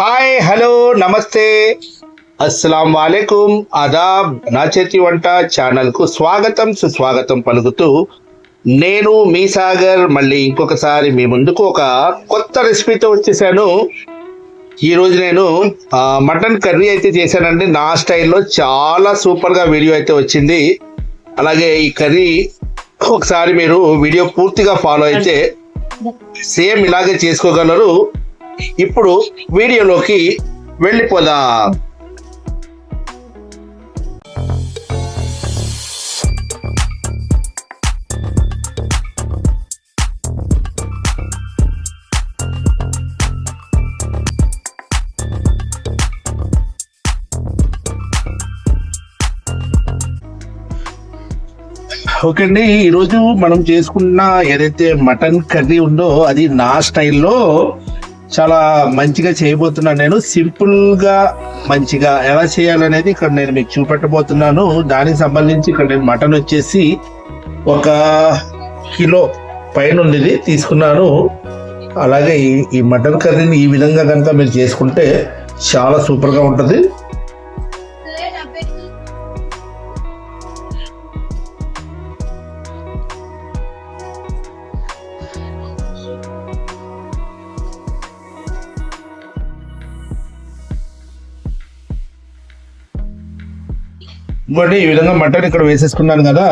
Hi hello నమస్తే. అస్సలం వాలేకుం ఆదాబ్ నా చేతి వంట ఛానల్కు స్వాగతం సుస్వాగతం పలుకుతూ నేను మీ సాగర్. మళ్ళీ ఇంకొకసారి మీ ముందుకు ఒక కొత్త రెసిపీతో వచ్చేసాను. ఈరోజు నేను మటన్ కర్రీ అయితే చేశానండి. నా స్టైల్లో చాలా సూపర్గా వీడియో అయితే వచ్చింది. అలాగే ఈ కర్రీ ఒకసారి మీరు వీడియో పూర్తిగా ఫాలో అయితే సేమ్ ఇలాగే చేసుకోగలరు. ఇప్పుడు వీడియోలోకి వెళ్ళిపోదాం. ఓకే అండి ఈరోజు మనం చేసుకున్న ఏదైతే మటన్ కర్రీ ఉందో అది నా స్టైల్లో చాలా మంచిగా చేయబోతున్నాను నేను. సింపుల్గా మంచిగా ఎలా చేయాలనేది ఇక్కడ నేను మీకు చూపెట్టబోతున్నాను. దానికి సంబంధించి ఇక్కడ నేను మటన్ వచ్చేసి ఒక కిలో పైన ఉండేది తీసుకున్నాను. అలాగే ఈ ఈ మటన్ కర్రీని ఈ విధంగా కనుక మీరు చేసుకుంటే చాలా సూపర్గా ఉంటుంది. ఇంకోటి ఈ విధంగా మటన్ ఇక్కడ వేసేసుకున్నాను కదా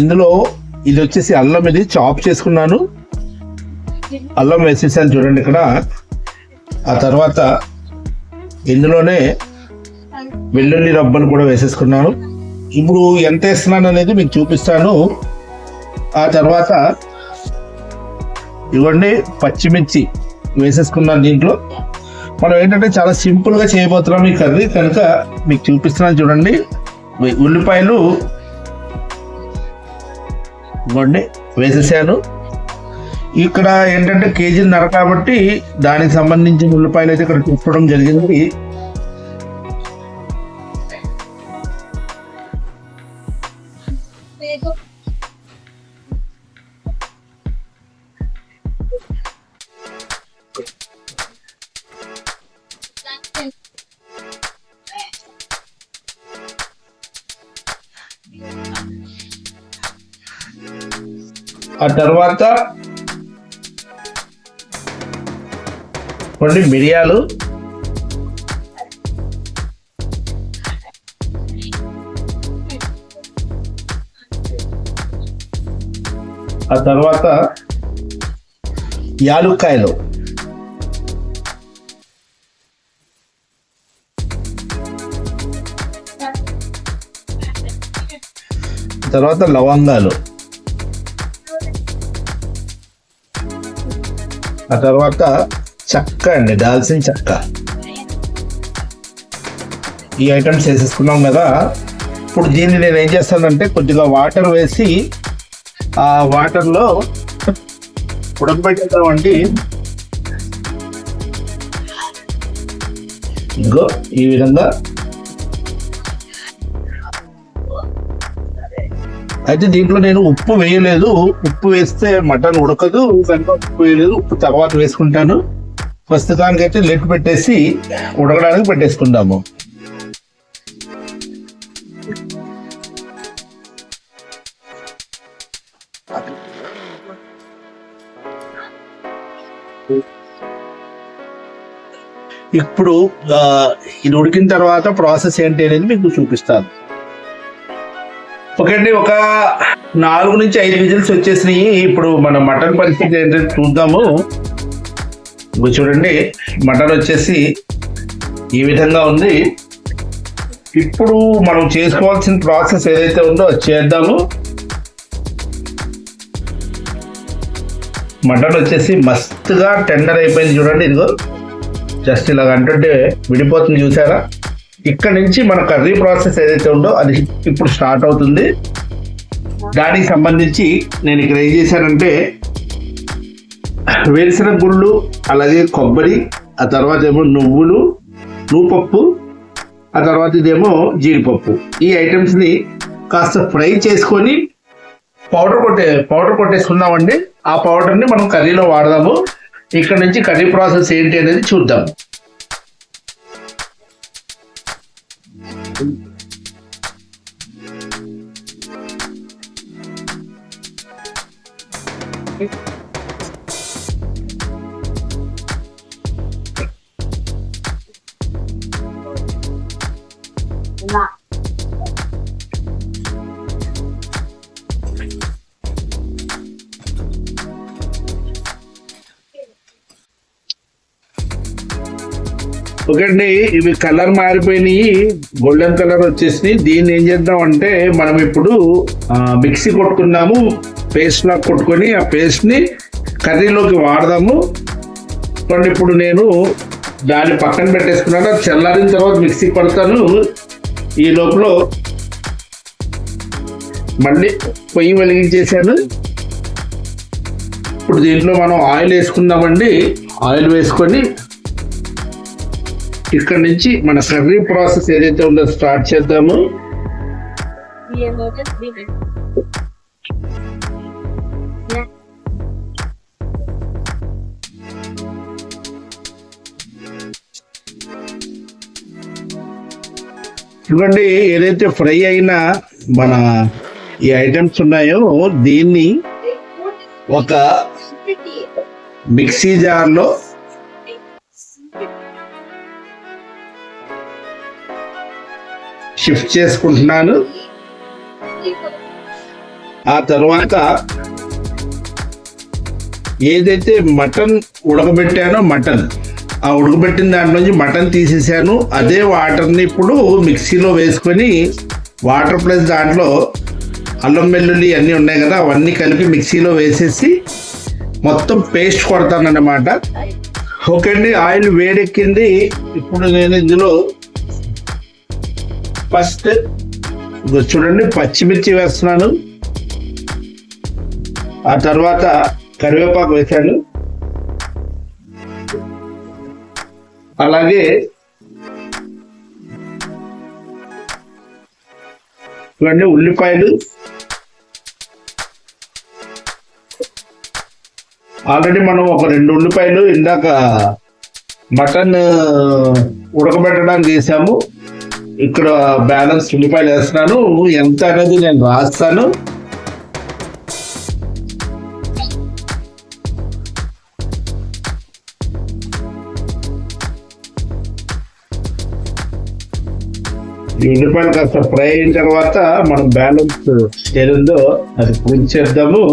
ఇందులో ఇది వచ్చేసి అల్లం ఇది చాప్ చేసుకున్నాను. అల్లం వేసేసాను చూడండి ఇక్కడ. ఆ తర్వాత ఇందులోనే వెల్లుల్లి రబ్బలు కూడా వేసేసుకున్నాను. ఇప్పుడు ఎంత వేస్తున్నాను అనేది మీకు చూపిస్తాను. ఆ తర్వాత ఇవ్వండి పచ్చిమిర్చి వేసేసుకున్నాను దీంట్లో. మనం ఏంటంటే చాలా సింపుల్గా చేయబోతున్నాం ఈ కర్రీ. కనుక మీకు చూపిస్తున్నాను చూడండి. ఉల్లిపాయలు ఇవ్వండి వేసేసాను. ఇక్కడ ఏంటంటే కేజీన్నర కాబట్టి దానికి సంబంధించిన ఉల్లిపాయలు అయితే ఇక్కడ చూసుకోవడం జరిగింది. ఆ తర్వాత కొన్ని మిరియాలు. ఆ తర్వాత యాలుక్కాయలు. తర్వాత లవంగాలు. ఆ తర్వాత చెక్క అండి దాల్చిన చెక్క. ఈ ఐటమ్స్ వేసేసుకున్నాం కదా. ఇప్పుడు దీన్ని నేను ఏం చేస్తానంటే కొద్దిగా వాటర్ వేసి ఆ వాటర్లో ఉడకబెట్టేద్దామండి. ఇంకో ఈ విధంగా అయితే దీంట్లో నేను ఉప్పు వేయలేదు. ఉప్పు వేస్తే మటన్ ఉడకదు. కనుక ఉప్పు వేయలేదు. ఉప్పు తర్వాత వేసుకుంటాను. ప్రస్తుతానికి అయితే లెట్ పెట్టేసి ఉడకడానికి పెట్టేసుకుందాము. ఇప్పుడు ఇది ఉడికిన తర్వాత ప్రాసెస్ ఏంటి అనేది మీకు చూపిస్తాను. ఓకే అండి ఒక నాలుగు నుంచి ఐదు విజిల్స్ వచ్చేసినాయి. ఇప్పుడు మన మటన్ పరిస్థితి ఏంటంటే చూద్దాము. చూడండి మటన్ వచ్చేసి ఈ విధంగా ఉంది. ఇప్పుడు మనం చేసుకోవాల్సిన ప్రాసెస్ ఏదైతే ఉందో అది చేద్దాము. మటన్ వచ్చేసి మస్తుగా టెండర్ అయిపోయింది చూడండి ఇదిగో. జస్ట్ ఇలాగ అంటుంటే విడిపోతుంది చూసారా? ఇక్కడ నుంచి మన కర్రీ ప్రాసెస్ ఏదైతే ఉందో అది ఇప్పుడు స్టార్ట్ అవుతుంది. దానికి సంబంధించి నేను ఇక్కడ ఏం చేశానంటే వేరుశనగ గుళ్ళు అలాగే కొబ్బరి ఆ తర్వాత ఏమో నువ్వులు నువ్వుపప్పు ఆ తర్వాత ఇదేమో జీడిపప్పు. ఈ ఐటమ్స్ని కాస్త ఫ్రై చేసుకొని పౌడర్ కొట్టే పౌడర్ కొట్టేసుకున్నామండి ఆ పౌడర్ని మనం కర్రీలో వాడదాము. ఇక్కడ నుంచి కర్రీ ప్రాసెస్ ఏంటి అనేది చూద్దాం. thank you. ఓకే అండి ఇవి కలర్ మారిపోయినాయి గోల్డెన్ కలర్ వచ్చేసినాయి. దీన్ని ఏం చేద్దాం అంటే మనం ఇప్పుడు మిక్సీ కొట్టుకున్నాము పేస్ట్ లాగా కొట్టుకొని ఆ పేస్ట్ని కర్రీలోకి వాడదాము. చూడండి ఇప్పుడు నేను దాన్ని పక్కన పెట్టేసుకున్నాను. చల్లారిన తర్వాత మిక్సీ కొడతాను ఈ లోపల మళ్ళీ పొయ్యి వెలిగించేసాను ఇప్పుడు దీంట్లో మనం ఆయిల్ వేసుకుందామండి. ఆయిల్ వేసుకొని ఇక్కడ నుంచి మన కర్రీ ప్రాసెస్ ఏదైతే ఉందో స్టార్ట్ చేద్దాము. చూడండి ఏదైతే ఫ్రై అయిన మన ఈ ఐటమ్స్ ఉన్నాయో దీన్ని ఒక మిక్సీ జార్లో షిఫ్ట్ చేసుకుంటున్నాను. ఆ తర్వాత ఏదైతే మటన్ ఉడకబెట్టానో మటన్ ఆ ఉడకబెట్టిన దాంట్లో నుంచి మటన్ తీసేసాను అదే వాటర్ని ఇప్పుడు మిక్సీలో వేసుకొని వాటర్ ప్లస్ దాంట్లో అల్లం వెల్లుల్లి అన్నీ ఉన్నాయి కదా అవన్నీ కలిపి మిక్సీలో వేసేసి మొత్తం పేస్ట్ కొడతానన్నమాట. ఓకే అండి ఆయిల్ వేడెక్కింది. ఇప్పుడు నేను ఇందులో ఫస్ట్ చూడండి పచ్చిమిర్చి వేస్తున్నాను. ఆ తర్వాత కరివేపాకు వేశాను. అలాగే చూడండి ఉల్లిపాయలు. ఆల్రెడీ మనం ఒక రెండు ఉల్లిపాయలు ఇందాక మటన్ ఉడకబెట్టడానికి వేసాము. ఇక్కడ బ్యాలెన్స్ ఉల్లిపాయలు వేస్తున్నాను. ఎంత అనేది నేను రాస్తాను. ఈ ఉల్లిపాయలు కాస్త ఫ్రై అయిన తర్వాత మనం బ్యాలెన్స్ ఏదుందో అది పూర్తి చేద్దాము.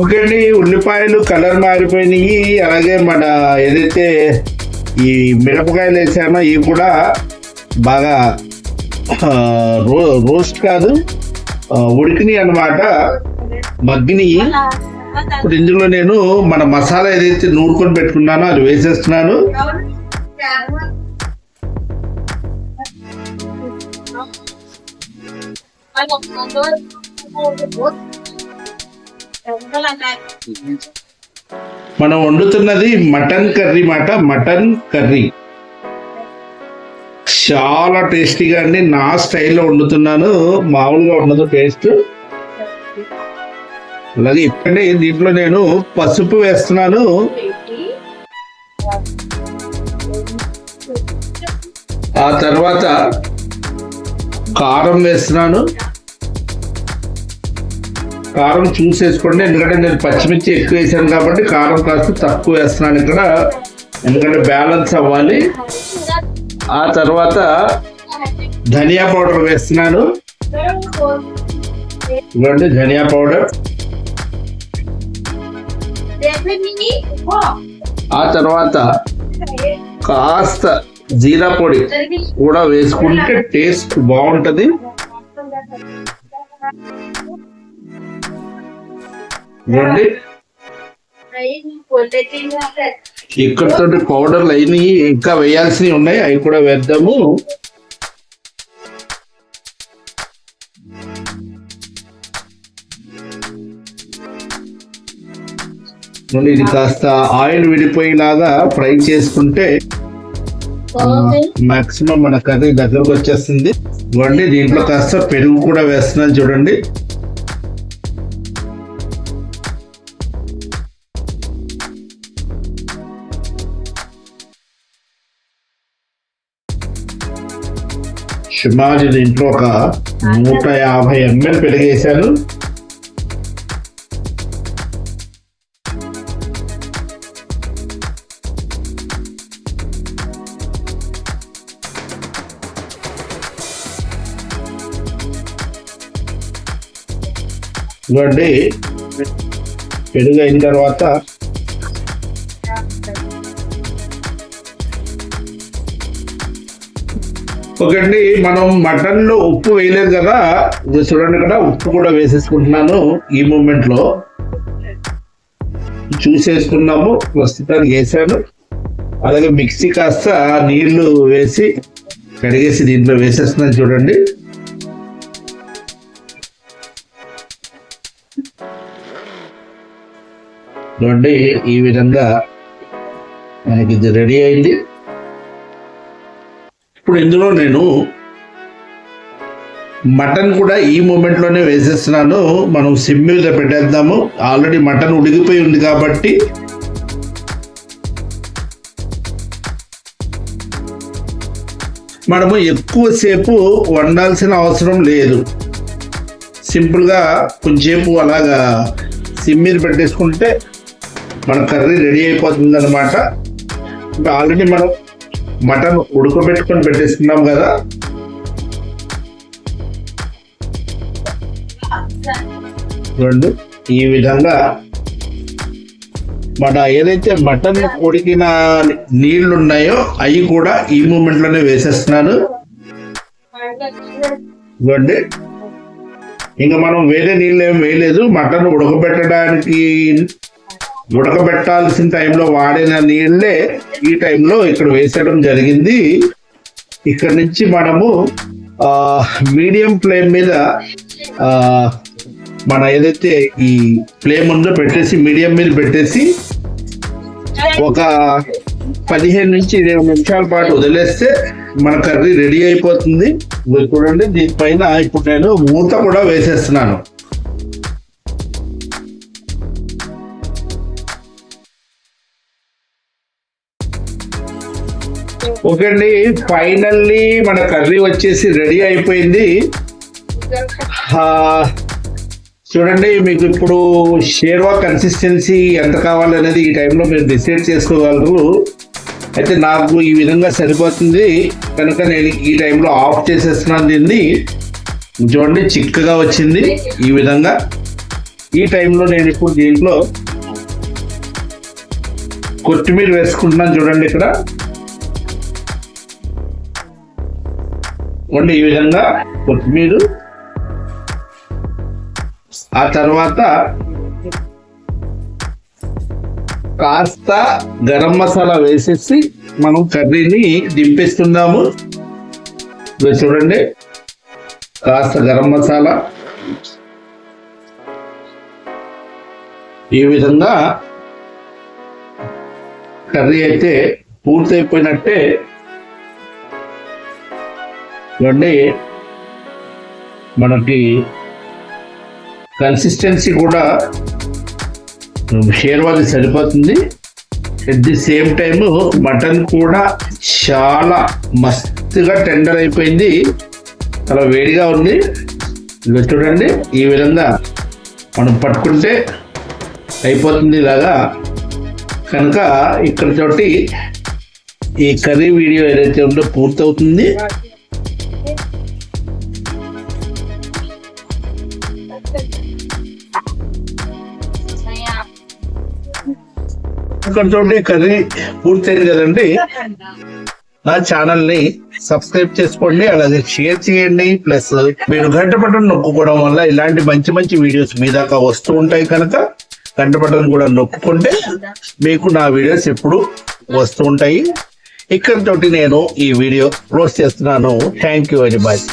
ఓకే అండి ఉల్లిపాయలు కలర్ మారిపోయినాయి. అలాగే మన ఏదైతే ఈ మిరపకాయలు వేసామో ఇవి కూడా బాగా రో రోస్ట్ కాదు ఉడికినాయి అన్నమాట. మగ్గినాయి. ఇప్పుడు ఇందులో నేను మన మసాలా ఏదైతే నూరుకొని పెట్టుకున్నానో అది వేసేస్తున్నాను. మనం వండుతున్నది మటన్ కర్రీ మాట మటన్ కర్రీ. చాలా టేస్టీగా అండి నా స్టైల్లో వండుతున్నాను మామూలుగా ఉండదు టేస్ట్. అలాగే ఇప్పుడే దీంట్లో నేను పసుపు వేస్తున్నాను. ఆ తర్వాత కారం వేస్తున్నాను. కారం చూసేసుకోండి. ఎందుకంటే నేను పచ్చిమిర్చి ఎక్కువ వేసాను కాబట్టి కారం కాస్త తక్కువ వేస్తున్నాను ఇక్కడ. ఎందుకంటే బ్యాలెన్స్ అవ్వాలి. ఆ తర్వాత ధనియా పౌడర్ వేస్తున్నాను. ఇవ్వండి ధనియా పౌడర్. ఆ తర్వాత కాస్త జీరా పొడి కూడా వేసుకుంటే టేస్ట్ బాగుంటుంది. ఇవ్వండి ఇక్కడతో పౌడర్లు అయినవి ఇంకా వేయాల్సినవి ఉన్నాయి అవి కూడా వేద్దాము. ఇది కాస్త ఆయిల్ విడిపోయేలాగా ఫ్రై చేసుకుంటే మాక్సిమం మన కర్రీ దగ్గరకు వచ్చేస్తుంది. ఇవ్వండి దీంట్లో కాస్త పెరుగు కూడా వేస్తున్నాను చూడండి. సుమారు దీంట్లో ఒక నూట యాభై ఎంఎల్ పెరిగేశాను ఇవ్వండి పెరుగు అయిన తర్వాత ఒకటి మనం మటన్లో ఉప్పు వేయలేదు కదా ఇది చూడండి కదా ఉప్పు కూడా వేసేసుకుంటున్నాను ఈ మూమెంట్లో చూసేసుకున్నాము ప్రస్తుతానికి వేసాను. అలాగే మిక్సీ కాస్త నీళ్ళు వేసి కడిగేసి దీంట్లో వేసేస్తున్నాను చూడండి. చూడండి ఈ విధంగా మనకి ఇది రెడీ అయింది. ఇప్పుడు ఇందులో నేను మటన్ కూడా ఈ మూమెంట్లోనే వేసేస్తున్నాను. మనం సిమ్ మీద పెట్టేద్దాము. ఆల్రెడీ మటన్ ఉడికిపోయి ఉంది కాబట్టి. మనము ఎక్కువసేపు వండాల్సిన అవసరం లేదు. సింపుల్గా కొంచెంసేపు అలాగా సిమ్ మీద పెట్టేసుకుంటే మన కర్రీ రెడీ అయిపోతుంది అనమాట ఆల్రెడీ మనం మటన్ ఉడకబెట్టుకొని పెట్టేసుకున్నాం కదా. రెండు. ఈ విధంగా మన ఏదైతే మటన్ ఉడికిన నీళ్ళు ఉన్నాయో అవి కూడా ఈ మూమెంట్లోనే వేసేస్తున్నాను. ఇవ్వండి. ఇంకా మనం వేరే నీళ్ళు ఏం వేయలేదు. మటన్ ఉడకబెట్టడానికి ఉడకబెట్టాల్సిన టైంలో వాడిన నీళ్ళే ఈ టైంలో ఇక్కడ వేసేయడం జరిగింది. ఇక్కడ నుంచి మనము మీడియం ఫ్లేమ్ మీద మన ఏదైతే ఈ ఫ్లేమ్ ఉందో పెట్టేసి మీడియం మీద పెట్టేసి ఒక పదిహేను నుంచి ఇరవై నిమిషాల పాటు వదిలేస్తే మన కర్రీ రెడీ అయిపోతుంది. చూడండి దీనిపైన ఇప్పుడు నేను మూత కూడా వేసేస్తున్నాను. ఓకే అండి ఫైనల్లీ మన కర్రీ వచ్చేసి రెడీ అయిపోయింది. చూడండి మీకు ఇప్పుడు షేర్వా కన్సిస్టెన్సీ ఎంత కావాలనేది ఈ టైంలో మీరు డిసైడ్ చేసుకోగలరు. అయితే నాకు ఈ విధంగా సరిపోతుంది. కనుక నేను ఈ టైంలో ఆఫ్ చేసేస్తున్నాను దీన్ని. చూడండి చిక్కగా వచ్చింది ఈ విధంగా. ఈ టైంలో నేను ఇప్పుడు దీంట్లో కొత్తిమీర వేసుకుంటున్నాను చూడండి ఇక్కడ. వండి ఈ విధంగా కొత్తిమీర. ఆ తర్వాత కాస్త గరం మసాలా వేసేసి మనం కర్రీని దింపేస్తున్నాము. చూడండి. కాస్త గరం మసాలా. ఈ విధంగా కర్రీ అయితే పూర్తయిపోయినట్టే చూడండి. మనకి కన్సిస్టెన్సీ కూడా షేర్వాది సరిపోతుంది. At the same time mutton కూడా చాలా మస్తుగా టెండర్ అయిపోయింది. చాలా వేడిగా ఉంది. ఇదిగో చూడండి ఈ విధంగా మనం పట్టుకుంటే అయిపోతుంది ఇలాగా. కనుక ఇక్కడ తోటి ఈ కర్రీ వీడియో ఏదైతే ఉందో పూర్తవుతుంది. ఇక్కడ కర్రీ పూర్తయింది కదండి. నా ఛానల్ని సబ్స్క్రైబ్ చేసుకోండి అలాగే షేర్ చేయండి ప్లస్ మీరు గంట బటన్ నొక్కుకోవడం వల్ల ఇలాంటి మంచి మంచి వీడియోస్ మీ దాకా వస్తూ ఉంటాయి కనుక గంట బటన్ కూడా నొక్కుంటే మీకు నా వీడియోస్ ఎప్పుడు వస్తూ ఉంటాయి. ఇక్కడ తోటి నేను ఈ వీడియో క్లోజ్ చేస్తున్నాను. Thank you very much